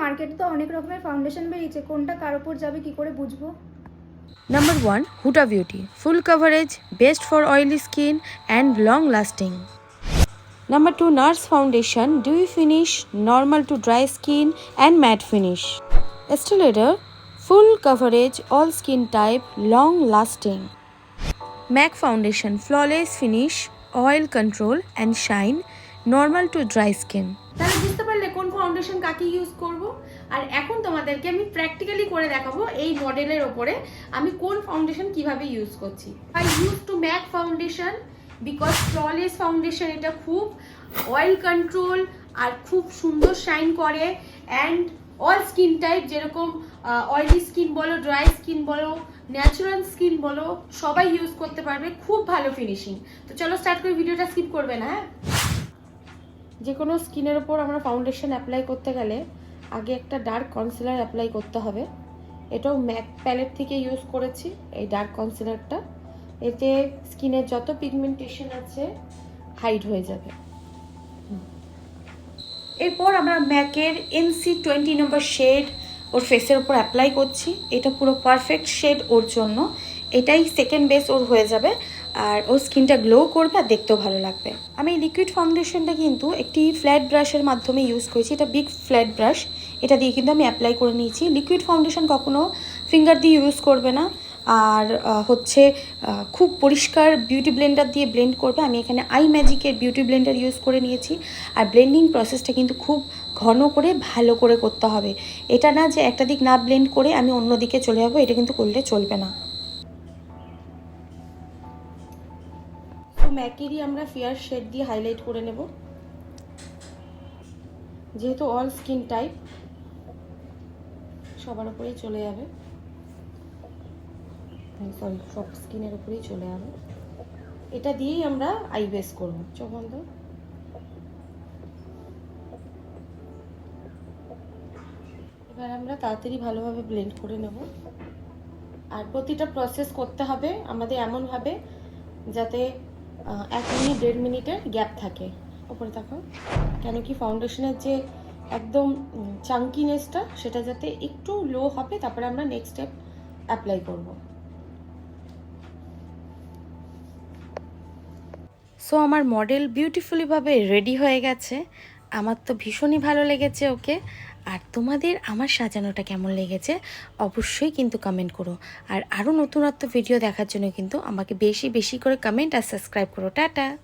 মার্কেটে তো অনেক রকমের ফাউন্ডেশন বেরিয়েছে। কোনটা কার উপর যাবে কি করে বুঝব? Number one Huda beauty full coverage best for oily skin and long lasting number two NARS foundation dewy finish normal to dry skin and matte finish Estee Lauder full coverage all skin type long lasting MAC foundation flawless finish oil control and shine normal to dry skin foundation কাকে use করব? আর এখন তোমাদেরকে আমি practically করে দেখাবো এই মডেলের ওপরে আমি কোন ফাউন্ডেশন কীভাবে ইউজ করছি। I use to MAC foundation because flawless foundation এটা খুব অয়েল কন্ট্রোল আর খুব সুন্দর শাইন করে অ্যান্ড অল স্কিন টাইপ যেরকম অয়েলি স্কিন বলো ড্রাই স্কিন বলো ন্যাচারাল স্কিন বলো, সবাই ইউজ করতে পারবে। খুব ভালো ফিনিশিং তো চলো স্টার্ট করে ভিডিওটা স্কিপ করবে না হ্যাঁ? যে কোনো স্কিনের ওপর আমরা ফাউন্ডেশন অ্যাপ্লাই করতে গেলে আগে একটা ডার্ক কনসিলার অ্যাপ্লাই করতে হবে। এটাও ম্যাক প্যালেট থেকে ইউজ করেছি এই ডার্ক কনসিলারটা এতে স্কিনের যত পিগমেন্টেশন আছে হাইড হয়ে যাবে। এরপর আমরা ম্যাকের এনসি টোয়েন্টি নম্বর শেড ওর ফেসের ওপর অ্যাপ্লাই করছি। এটা পুরো পারফেক্ট শেড ওর জন্য। এটাই সেকেন্ড বেস ওর হয়ে যাবে আর ওর স্কিনটা গ্লো করবে আর দেখতেও ভালো লাগবে। আমি লিকুইড ফাউন্ডেশনটা কিন্তু একটি ফ্ল্যাট ব্রাশের মাধ্যমে ইউজ করেছি, এটা বিগ ফ্ল্যাট ব্রাশ এটা দিয়ে কিন্তু আমি অ্যাপ্লাই করে নিয়েছি। লিকুইড ফাউন্ডেশন কখনো ফিঙ্গার দিয়ে ইউজ করবে না আর হচ্ছে খুব পরিষ্কার বিউটি ব্লেন্ডার দিয়ে ব্লেন্ড করবে। আমি এখানে আই ম্যাজিকের বিউটি ব্লেন্ডার ইউজ করে নিয়েছি আর ব্লেন্ডিং প্রসেসটা কিন্তু খুব ঘন করে ভালো করে করতে হবে। এটা না যে একটা দিক না ব্লেন্ড করে আমি অন্য দিকে চলে যাব, এটা কিন্তু করলে চলবে না। ম্যাকেরই আমরা ফেয়ার শেড দিয়ে হাইলাইট করে নেব। যেহেতু অল স্কিন টাইপ সবার উপরেই চলে যাবে। সরি সব স্কিনের উপরেই চলে যাবে। এটা দিয়েই আমরা আই বেস করব। চোখ বন্ধ। এবার আমরা তাড়াতাড়ি ভালোভাবে ব্লেন্ড করে নেব। আর প্রতিটা প্রসেস করতে হবে আমাদের এমনভাবে যাতে এক মিনিট, দেড় মিনিটের গ্যাপ থাকে। ওপরে থাকো। কেন কি ফাউন্ডেশনের যে একদম চাঙ্কিনেসটা সেটা যাতে একটু লো হবে, তারপরে আমরা নেক্সট স্টেপ অ্যাপ্লাই করব। সো আমার মডেল বিউটিফুলিভাবে রেডি হয়ে গেছে। আমার তো ভীষণই ভালো লেগেছে ওকে। আর তোমাদের আমার সাজানোটা কেমন লেগেছে, অবশ্যই কিন্তু কমেন্ট করো। আর আরও নতুনত্ব ভিডিও দেখার জন্য কিন্তু আমাকে বেশি বেশি করে কমেন্ট আর সাবস্ক্রাইব করো। টাটা!